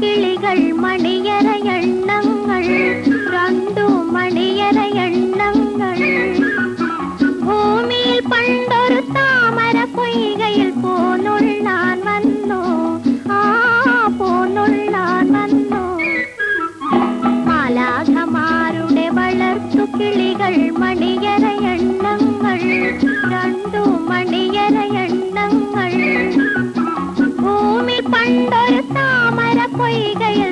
കിളികൾ മണിയറ എണ്ണങ്ങൾ രണ്ടു മണിയറ എണ്ണങ്ങൾ. ഭൂമിയിൽ പണ്ടൊരു താമര പൊയ്കയിൽ പോന്നുള്ളാൻ വന്നു. ആ പോന്നുള്ളാൻ വന്നു. മാലാഖമാരുടെ വളർത്തു കിളികൾ മണിയറ എണ്ണങ്ങൾ രണ്ടു മണിയറ എണ്ണങ്ങൾ. ഭൂമിയിൽ പണ്ടൊരു താമര பொய்கைய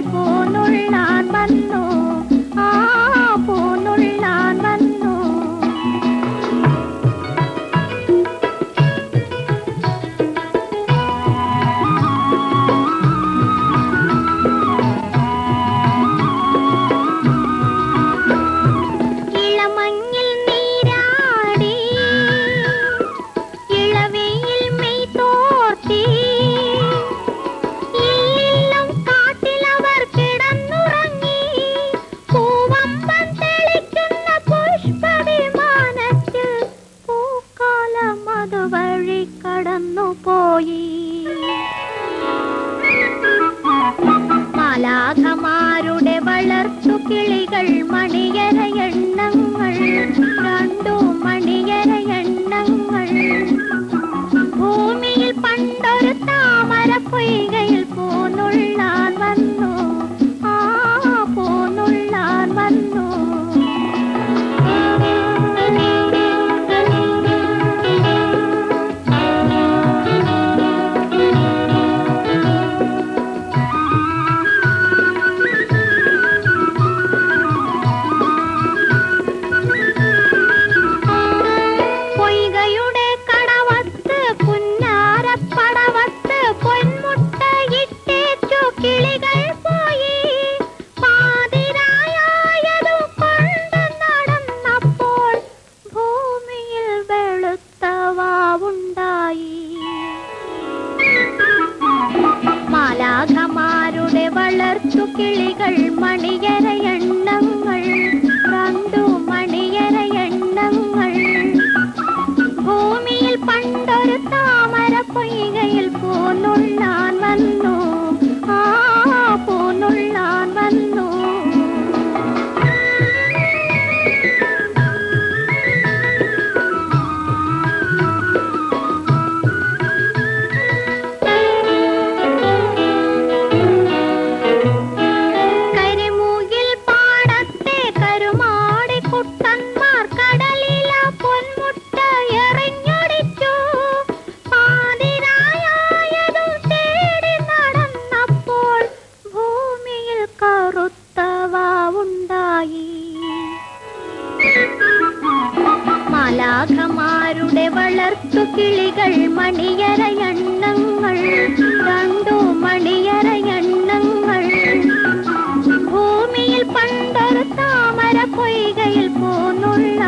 Merry വളർത്തു കിളികൾ ശാഖമാരുടെ വളർത്തു കിളികൾ മണിയരയണ്ണങ്ങൾ കണ്ടു മണിയരയണ്ണങ്ങൾ ഭൂമിയിൽ പണ്ടൊരു താമര പൊയ്കയിൽ പോന്നുള്ള